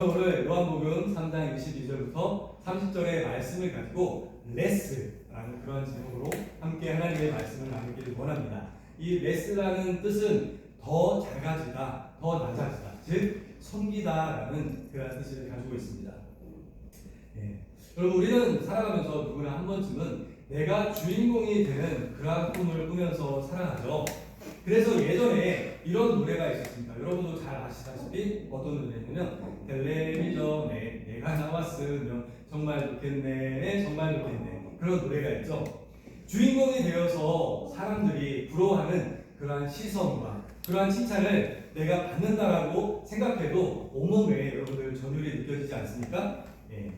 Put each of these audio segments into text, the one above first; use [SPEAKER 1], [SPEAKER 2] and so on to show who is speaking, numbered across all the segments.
[SPEAKER 1] 오늘 요한복음 3장 22절부터 30절의 말씀을 가지고 레스라는 그런 제목으로 함께 하나님의 말씀을 나누기를 원합니다. 이 레스라는 뜻은 더 작아지다, 더 낮아지다, 즉 섬기다라는 그런 뜻을 가지고 있습니다. 예. 여러분 우리는 살아가면서 누구나 한 번쯤은 내가 주인공이 되는 그러한 꿈을 꾸면서 살아가죠. 그래서 예전에 이런 노래가 있었습니다. 여러분도 잘 아시다시피 어떤 노래냐면 텔레비전에 내가 나왔으면 정말 좋겠네, 정말 좋겠네 그런 노래가 있죠. 주인공이 되어서 사람들이 부러워하는 그러한 시선과 그러한 칭찬을 내가 받는다라고 생각해도 온몸에 여러분들 전율이 느껴지지 않습니까? 예.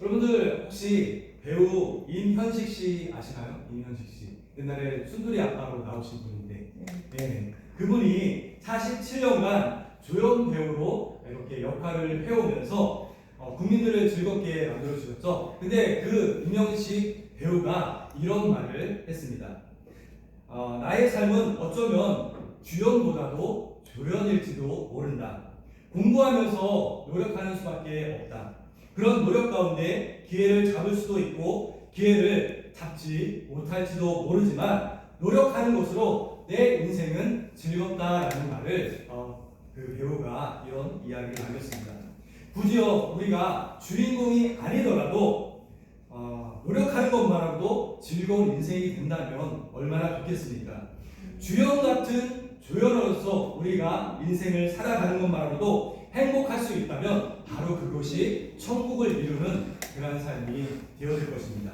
[SPEAKER 1] 여러분들 혹시 배우 임현식 씨 아시나요? 임현식 씨 옛날에 순두리 아빠로 나오신 분인데 네, 그분이 47년간 조연 배우로 이렇게 역할을 해오면서 어, 국민들을 즐겁게 만들어 주셨죠. 근데 그 임영식 배우가 이런 말을 했습니다. 어, 나의 삶은 어쩌면 주연보다도 조연일지도 모른다. 공부하면서 노력하는 수밖에 없다. 그런 노력 가운데 기회를 잡을 수도 있고 기회를 잡지 못할지도 모르지만 노력하는 것으로 내 인생은 즐겁다라는 말을 어, 그 배우가 이런 이야기를 남겼습니다. 굳이요 우리가 주인공이 아니더라도 어, 노력하는 것만으로도 즐거운 인생이 된다면 얼마나 좋겠습니까? 주연 같은 조연으로서 우리가 인생을 살아가는 것만으로도 행복할 수 있다면 바로 그것이 천국을 이루는 그러한 삶이 되어질 것입니다.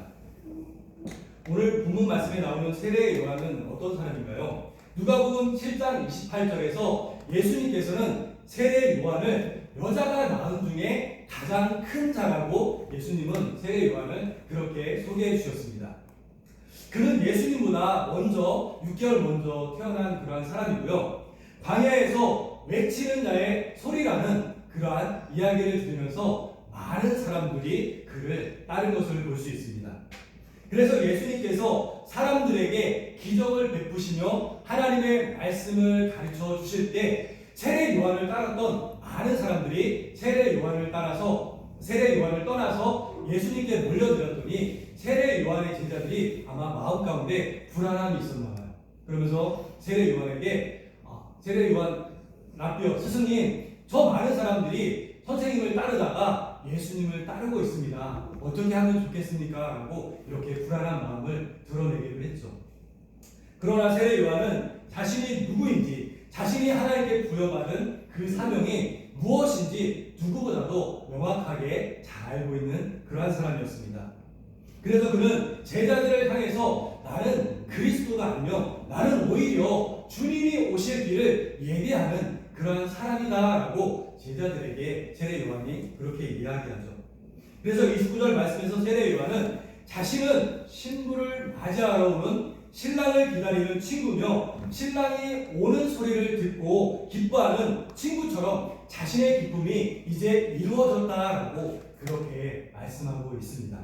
[SPEAKER 1] 오늘 본문 말씀에 나오는 세례 요한은 어떤 사람인가요? 누가복음 7장 28절에서 예수님께서는 세례 요한을 여자가 낳은 중에 가장 큰 자라고 예수님은 세례 요한을 그렇게 소개해 주셨습니다. 그는 예수님보다 먼저 6개월 먼저 태어난 그러한 사람이고요. 광야에서 외치는 자의 소리라는 그러한 이야기를 들으면서 많은 사람들이 그를 따른 것을 볼 수 있습니다. 그래서 예수님께서 사람들에게 기적을 베푸시며 하나님의 말씀을 가르쳐 주실 때 세례 요한을 따랐던 많은 사람들이 세례 요한을 따라서 세례 요한을 떠나서 예수님께 몰려들었더니 세례 요한의 제자들이 아마 마음 가운데 불안함이 있었나 봐요. 그러면서 세례 요한에게 아, 세례 요한 라비어 스승님 저 많은 사람들이 선생님을 따르다가 예수님을 따르고 있습니다. 어떻게 하면 좋겠습니까? 라고 이렇게 불안한 마음을 드러내기로 했죠. 그러나 세례 요한은 자신이 누구인지, 자신이 하나님께 부여받은 그 사명이 무엇인지 누구보다도 명확하게 잘 알고 있는 그러한 사람이었습니다. 그래서 그는 제자들을 향해서 나는 그리스도가 아니며 나는 오히려 주님이 오실 길을 예비하는 그러한 사람이다라고 제자들에게 세례 요한이 그렇게 이야기하죠. 그래서 29절 말씀에서 세례 요한은 자신은 신부를 맞이하러 오는 신랑을 기다리는 친구며 신랑이 오는 소리를 듣고 기뻐하는 친구처럼 자신의 기쁨이 이제 이루어졌다라고 그렇게 말씀하고 있습니다.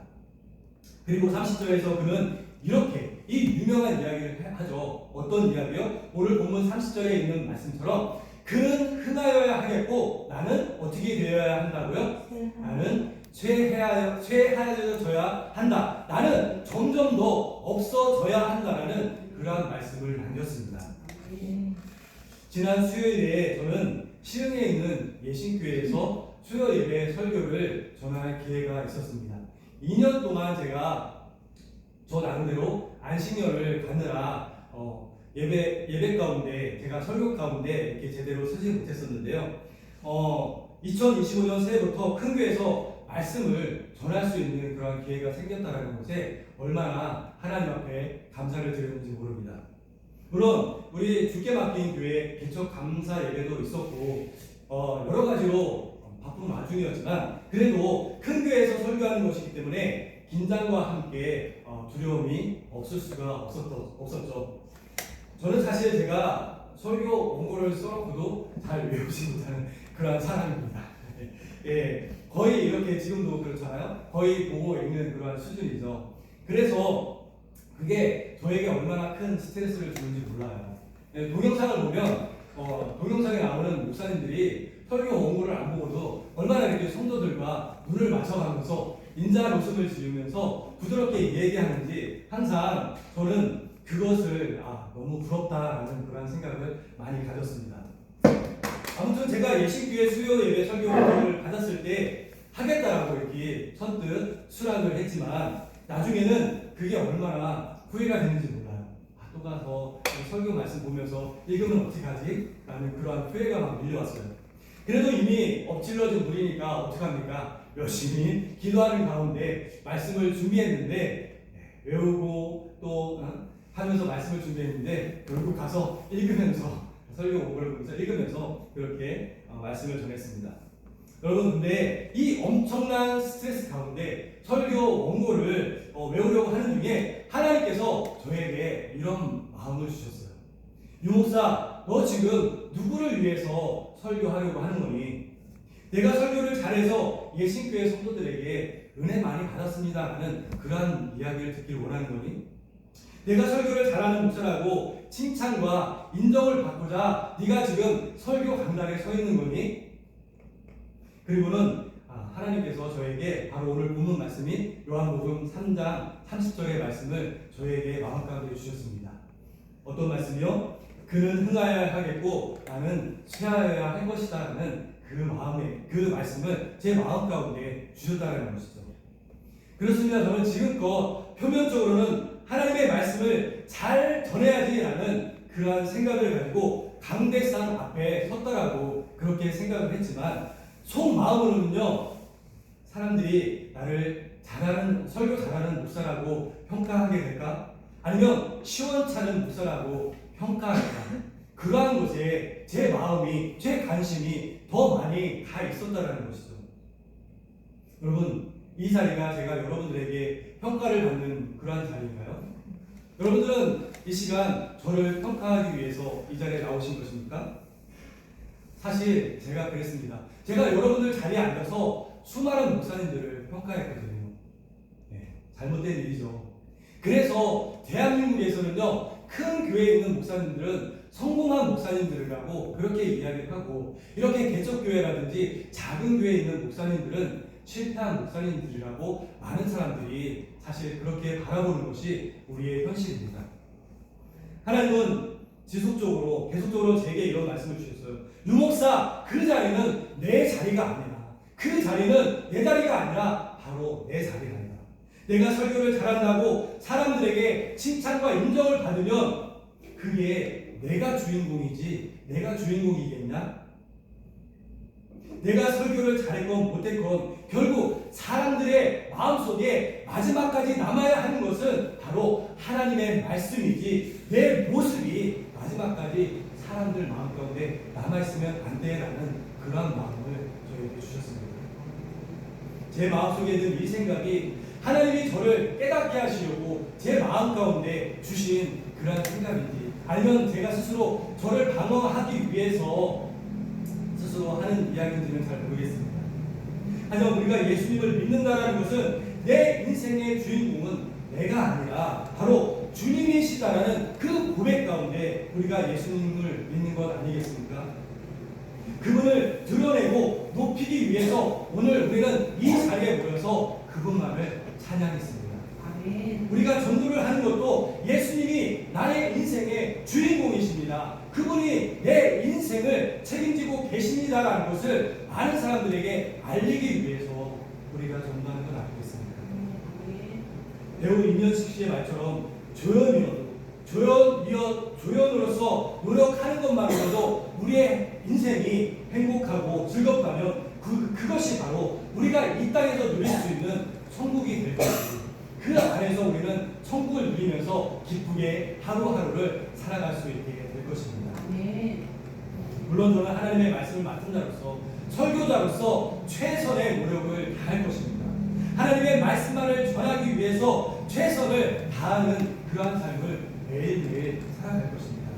[SPEAKER 1] 그리고 30절에서 그는 이렇게 이 유명한 이야기를 하죠. 어떤 이야기요? 오늘 본문 30절에 있는 말씀처럼 그는 흥하여야 하겠고 나는 어떻게 되어야 한다고요? 나는 쇠하여, 쇠하여져야 한다. 나는 점점 더 없어져야 한다라는 그러한 말씀을 남겼습니다. 지난 수요일에 저는 시흥에 있는 예신교회에서 수요 예배 설교를 전할 기회가 있었습니다. 2년 동안 제가 저 나름대로 안식년을 갖느라 어, 예배 예배 가운데 제가 설교 가운데 이렇게 제대로 쓰지 못했었는데요. 어, 2025년 새해부터 큰 교회에서 말씀을 전할 수 있는 그런 기회가 생겼다는 것에 얼마나 하나님 앞에 감사를 드렸는지 모릅니다. 물론 우리 주께 맡긴 교회 개척 감사 예배도 있었고 어, 여러 가지로 바쁜 와중이었지만 그래도 큰 교회에서 설교하는 것이기 때문에 긴장과 함께 어, 두려움이 없을 수가 없었죠. 없었죠. 저는 사실 제가 설교 원고를 써놓고도 잘 외우지 못하는 그러한 사람입니다. 예, 거의 이렇게 지금도 그렇잖아요. 거의 보고 읽는 그러한 수준이죠. 그래서 그게 저에게 얼마나 큰 스트레스를 주는지 몰라요. 예, 동영상을 보면 어, 동영상에 나오는 목사님들이 설교 원고를 안 보고도 얼마나 이렇게 성도들과 눈을 맞춰가면서 인자 모습을 지으면서 부드럽게 얘기하는지 항상 저는 그것을 아 너무 부럽다라는 그런 생각을 많이 가졌습니다. 아무튼 제가 예신교회 수요 예배 설교 원고를 받았을 때 하겠다라고 이렇게 선뜻 수락을 했지만 나중에는 그게 얼마나 후회가 되는지 몰라요. 아, 또 가서 이 설교 말씀 보면서 읽으면 어떻게 하지? 라는 그러한 후회가 막 밀려왔어요. 그래도 이미 엎질러진 물이니까 어떡합니까? 열심히 기도하는 가운데 말씀을 준비했는데 네, 외우고 또 어, 하면서 말씀을 준비했는데 결국 가서 읽으면서 설교 원고를 보면서 읽으면서 그렇게 어, 말씀을 전했습니다. 여러분 근데 이 엄청난 스트레스 가운데 설교 원고를 어, 외우려고 하는 중에 하나님께서 저에게 이런 마음을 주셨어요. 유목사, 너 지금 누구를 위해서 설교하려고 하는 거니? 내가 설교를 잘해서 예신교회 성도들에게 은혜 많이 받았습니다 라는 그러한 이야기를 듣길 원하는 거니? 내가 설교를 잘하는 목사라고 칭찬과 인정을 받고자 네가 지금 설교 강단에 서 있는 거니? 그리고는 아, 하나님께서 저에게 바로 오늘 본문 말씀인 요한복음 3장 30절의 말씀을 저에게 마음 가운데 주셨습니다. 어떤 말씀이요? 그는 흥하여야 하겠고 나는 쇠하여야 할 것이다라는 그 마음에 그 말씀을 제 마음 가운데 주셨다는 것이죠. 그렇습니다. 저는 지금껏 표면적으로는 하나님의 말씀을 잘 전해야지라는 그러한 생각을 가지고 강대상 앞에 섰다라고 그렇게 생각을 했지만 속마음으로는요 사람들이 나를 잘하는 설교 잘하는 목사라고 평가하게 될까? 아니면 시원찮은 목사라고 평가할까? 그러한 것에 제 마음이 제 관심이 더 많이 가 있었다라는 것이죠. 여러분 이 자리가 제가 여러분들에게 평가를 받는 그러한 자리인가요? 여러분들은 이 시간 저를 평가하기 위해서 이 자리에 나오신 것입니까? 사실 제가 그랬습니다. 제가 여러분들 자리에 앉아서 수많은 목사님들을 평가했거든요. 네, 잘못된 일이죠. 그래서 대한민국에서는요, 큰 교회에 있는 목사님들은 성공한 목사님들이라고 그렇게 이야기를 하고, 이렇게 개척교회라든지 작은 교회에 있는 목사님들은 실패한 목사님들이라고 많은 사람들이 사실 그렇게 바라보는 것이 우리의 현실입니다. 하나님은 지속적으로 계속적으로 제게 이런 말씀을 주셨어요. 유목사 그 자리는 내 자리가 아니라 그 자리는 내 자리가 아니라 바로 내 아니라 내가 설교를 잘한다고 사람들에게 칭찬과 인정을 받으면 그게 내가 주인공이지 내가 주인공이겠냐? 내가 설교를 잘했건 못했건 결국 사람들의 마음속에 마지막까지 남아야 하는 것은 바로 하나님의 말씀이지 내 모습이 마지막까지 사람들 마음 가운데 남아있으면 안 돼라는 그러한 마음을 저에게 주셨습니다. 제 마음속에 는 이 생각이 하나님이 저를 깨닫게 하시려고 제 마음 가운데 주신 그러한 생각인지 아니면 제가 스스로 저를 방어하기 위해서 스스로 하는 이야기인지는 잘 모르겠습니다. 하지만 우리가 예수님을 믿는다는 것은 내 인생의 주인공은 내가 아니라 바로 주님이시다라는 그 고백 가운데 우리가 예수님을 믿는 것 아니겠습니까? 그분을 드러내고 높이기 위해서 오늘 우리는 이 자리에 모여서 그분만을 찬양했습니다. 우리가 전도를 하는 것도 예수님이 나의 인생의 주인공이십니다. 그분이 내 인생을 책임지고 계십니다라는 것을 많은 사람들에게 알리기 위해서 우리가 전도하는 것 아니겠습니까?
[SPEAKER 2] 아멘.
[SPEAKER 1] 배우 임현식 씨의 말처럼 조연이어도 조연이어 조연으로서 노력하는 것만으로도 우리의 인생이 행복하고 즐겁다면 그 그것이 바로 우리가 이 땅에서 누릴 수 있는 천국이 될 것이고 그 안에서 우리는 천국을 누리면서 기쁘게 하루하루를 살아갈 수 있게 될 것입니다.
[SPEAKER 2] 아멘.
[SPEAKER 1] 물론 저는 하나님의 말씀을 맡은 자로서 설교자로서 최선의 노력을 다할 것입니다. 하나님의 말씀만을 전하기 위해서 최선을 다하는 그러한 삶을 매일매일 살아갈 것입니다.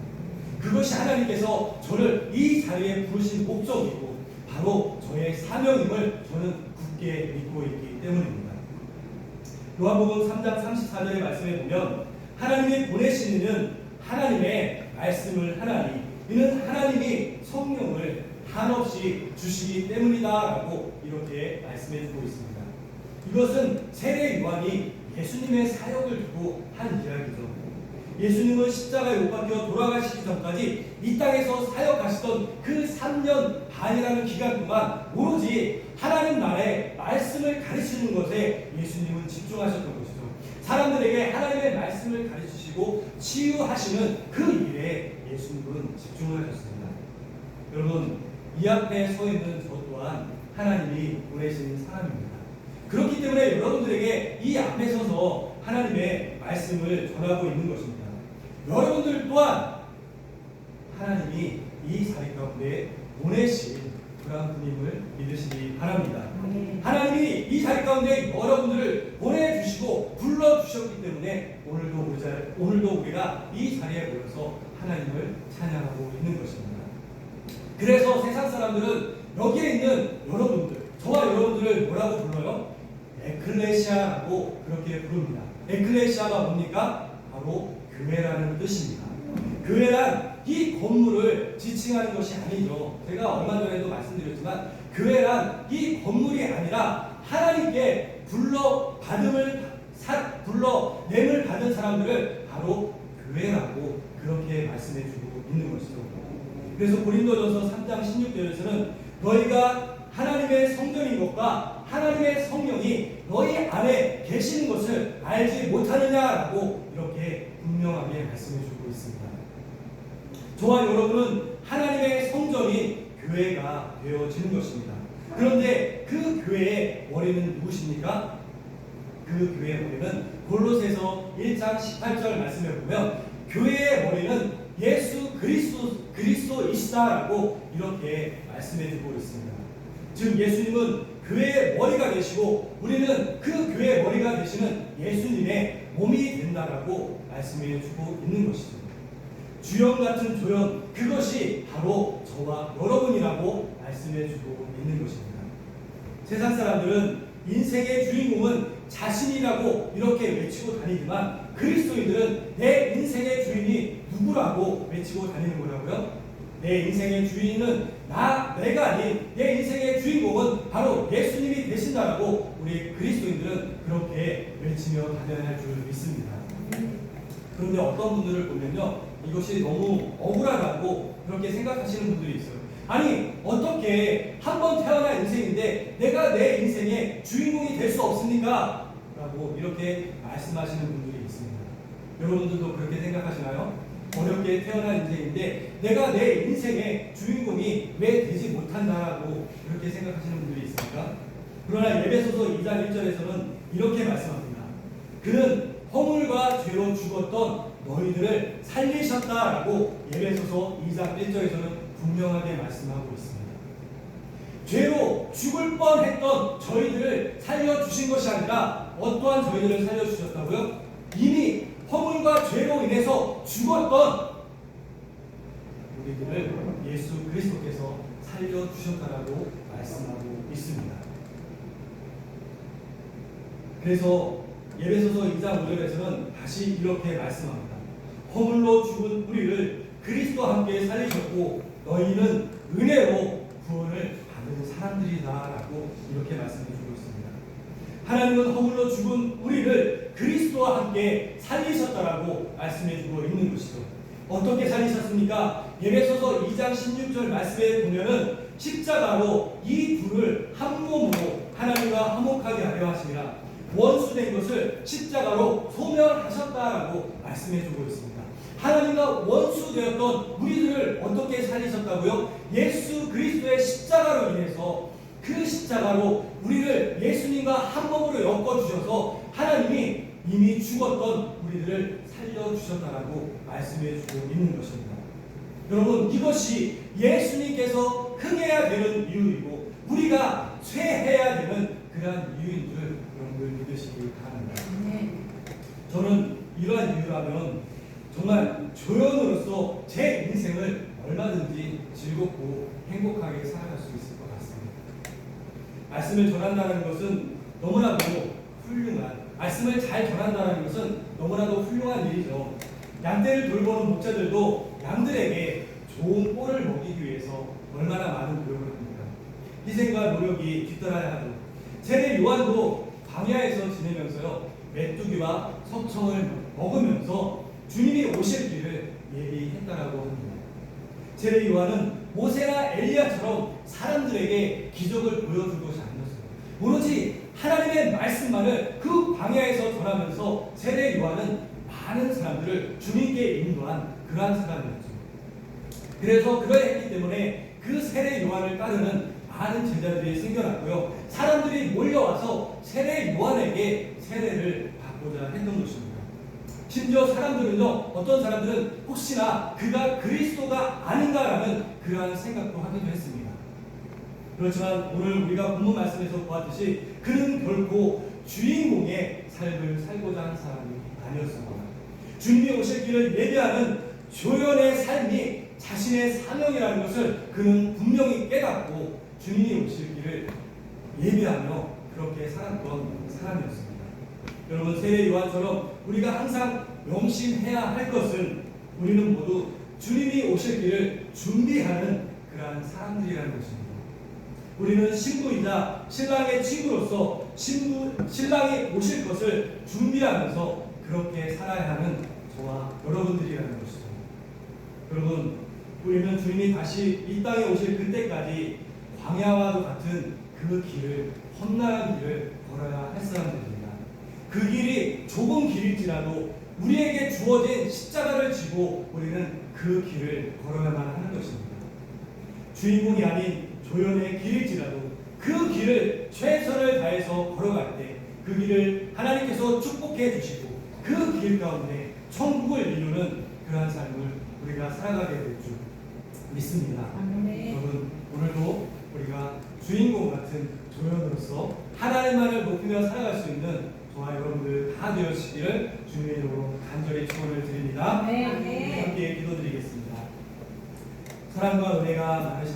[SPEAKER 1] 그것이 하나님께서 저를 이 자리에 부르신 목적이고 바로 저의 사명임을 저는 굳게 믿고 있기 때문입니다. 요한복음 3장 34절의 말씀에 보면 하나님이 보내시는 하나님의 말씀을 하나니 이는 하나님이 성령을 한없이 주시기 때문이다라고 이렇게 말씀해 주고 있습니다. 이것은 세례 요한이 예수님의 사역을 두고 한 이야기죠. 예수님은 십자가에 못 박혀 돌아가시기 전까지 이 땅에서 사역하시던 그 3년 반이라는 기간 동안 오로지 하나님 나라의 말씀을 가르치는 것에 예수님은 집중하셨던 것이죠. 사람들에게 하나님의 말씀을 가르치시고 치유하시는 그 일에 예수님은 집중하셨습니다. 여러분, 이 앞에 서 있는 저 또한 하나님이 보내신 사람입니다. 그렇기 때문에 여러분들에게 이 앞에 서서 하나님의 말씀을 전하고 있는 것입니다. 여러분들 또한 하나님이 이 자리 가운데 보내신 그러한 분임을 믿으시기 바랍니다. 하나님이 이 자리 가운데 여러분들을 보내주시고 불러주셨기 때문에 오늘도 오늘도 우리가 이 자리에 모여서 하나님을 찬양하고 있는 것입니다. 그래서 세상 사람들은 여기에 있는 여러분들, 저와 여러분들을 뭐라고 불러요? 에클레시아라고 그렇게 부릅니다. 에클레시아가 뭡니까? 바로 교회라는 뜻입니다. 교회란 이 건물을 지칭하는 것이 아니죠. 제가 얼마 전에도 말씀드렸지만 교회란 이 건물이 아니라 하나님께 불러 받음을 사, 불러 냄을 받은 사람들을 바로 교회라고 그렇게 말씀해 주고 있는 것이죠. 그래서 고린도전서 3장 16절에서는 너희가 하나님의 성전인 것과 하나님의 성령이 너희 안에 계시는 것을 알지 못하느냐라고 이렇게 분명하게 말씀해 주고 있습니다. 저와 여러분은 하나님의 성전이 교회가 되어지는 것입니다. 그런데 그 교회의 머리는 누구십니까? 그 교회의 머리는 골로새서 1장 18절 말씀에 보면 교회의 머리는 예수 그리스도 그리스도이시다라고 이렇게 말씀해 주고 있습니다. 즉 예수님은 교회의 머리가 되시고 우리는 그 교회의 머리가 되시는 예수님의 몸이 된다라고 말씀해 주고 있는 것이죠. 주연 같은 조연 그것이 바로 저와 여러분이라고 말씀해 주고 있는 것입니다. 세상 사람들은 인생의 주인공은 자신이라고 이렇게 외치고 다니지만 그리스도인들은 내 인생의 누구라고 외치고 다니는 거라고요? 내 인생의 주인은 나 내가 아닌 내 인생의 주인공은 바로 예수님이 되신다라고 우리 그리스도인들은 그렇게 외치며 다녀야 할 줄 믿습니다. 그런데 어떤 분들을 보면요 이것이 너무 억울하다고 그렇게 생각하시는 분들이 있어요. 아니 어떻게 한 번 태어난 인생인데 내가 내 인생의 주인공이 될 수 없습니까? 라고 이렇게 말씀하시는 분들이 있습니다. 여러분들도 그렇게 생각하시나요? 어렵게 태어난 인생인데 내가 내 인생의 주인공이 왜 되지 못한다라고 그렇게 생각하시는 분들이 있습니까? 그러나 예배소서 2장 1절에서는 이렇게 말씀합니다. 그는 허물과 죄로 죽었던 너희들을 살리셨다라고 예배소서 2장 1절에서는 분명하게 말씀하고 있습니다. 죄로 죽을 뻔했던 저희들을 살려주신 것이 아니라 어떠한 저희들을 살려주셨다고요? 이미 허물과 죄로 인해서 죽었던 우리들을 예수 그리스도께서 살려주셨다라고 말씀하고 있습니다. 그래서 예배소서 2장 5절에서는 다시 이렇게 말씀합니다. 허물로 죽은 우리를 그리스도와 함께 살리셨고 너희는 은혜로 구원을 받은 사람들이다라고 이렇게 말씀해 주고 있습니다. 하나님은 허물로 죽은 우리를 그리스도와 함께 살리셨다라고 말씀해 주고 있는 것이죠. 어떻게 살리셨습니까? 예배소서 2장 16절 말씀에 보면은 십자가로 이 둘을 한 몸으로 하나님과 화목하게 하려 하시니라 원수된 것을 십자가로 소멸하셨다라고 말씀해 주고 있습니다. 하나님과 원수 되었던 우리들을 어떻게 살리셨다고요? 예수 그리스도의 십자가로 인해서 그 십자가로 우리를 예수님과 한 몸으로 엮어 주셔서 하나님이 이미 죽었던 우리들을 살려 주셨다라고 말씀해 주고 있는 것입니다. 여러분 이것이 예수님께서 흥해야 되는 이유이고 우리가 쇠해야 되는 그러한 이유인 줄 여러분들 믿으시기 바랍니다.
[SPEAKER 2] 아멘.
[SPEAKER 1] 저는 이러한 이유라면 정말 조연으로서 제 인생을 얼마든지 즐겁고 행복하게 살아갈 수 있을 것 같습니다. 말씀을 전한다는 것은 너무나도 훌륭한 말씀을 잘 전한다는 것은 너무나도 훌륭한 일이죠. 양떼를 돌보는 목자들도 양들에게 좋은 꼴을 먹이기 위해서 얼마나 많은 노력을 합니까? 희생과 노력이 뒤따라야 하고 세례 요한도 광야에서 지내면서요 메뚜기와 석청을 먹으면서 주님이 오실 길을 예비했다라고 합니다. 세례 요한은 모세나 엘리야처럼 사람들에게 기적을 것이 아니었어요. 오로지 하나님의 말씀만을 그 광야에서 전하면서 세례 요한은 많은 사람들을 주님께 인도한 그러한 사람이었죠. 그래서 그러했기 때문에 그 세례 요한을 따르는 많은 제자들이 생겨났고요. 사람들이 몰려와서 세례 요한에게 세례를 받고자 했던 것입니다. 심지어 사람들은요, 어떤 사람들은 혹시나 그가 그리스도가 아닌가라는 그러한 생각도 하기도 했습니다. 그렇지만 오늘 우리가 본문 말씀에서 보았듯이 그는 결코 주인공의 삶을 살고자 한 사람이 아니었습니다. 주님이 오실 길을 예비하는 조연의 삶이 자신의 사명이라는 것을 그는 분명히 깨닫고 주님이 오실 길을 예비하며 그렇게 살았던 사람이었습니다. 여러분 세례 요한처럼 우리가 항상 명심해야 할 것은 우리는 모두 주님이 오실 길을 준비하는 그러한 사람들이라는 것입니다. 우리는 신부이자 신랑의 친구로서 신부 신랑이 오실 것을 준비하면서 그렇게 살아야 하는 저와 여러분들이라는 것이죠. 여러분, 우리는 주님이 다시 이 땅에 오실 그때까지 광야와도 같은 그 길을 험난한 길을 걸어야 할 사람들입니다. 그 길이 좁은 길일지라도 우리에게 주어진 십자가를 지고 우리는 그 길을 걸어야만 하는 것입니다. 주인공이 아닌 조연의 길일지라도 그 길을 최선을 다해서 걸어갈 때 그 길을 하나님께서 축복해 주시고 그 길 가운데 천국을 이루는 그러한 삶을 우리가 살아가게 될 줄 믿습니다. 여러분 오늘도 우리가 주인공 같은 조연으로서 하나님만을 높이며 살아갈 수 있는 저와 여러분들 다 되어시기를 주님의 이름으로 간절히 축원을 드립니다.
[SPEAKER 2] 아멘.
[SPEAKER 1] 함께 기도드리겠습니다. 사랑과 은혜가 많으신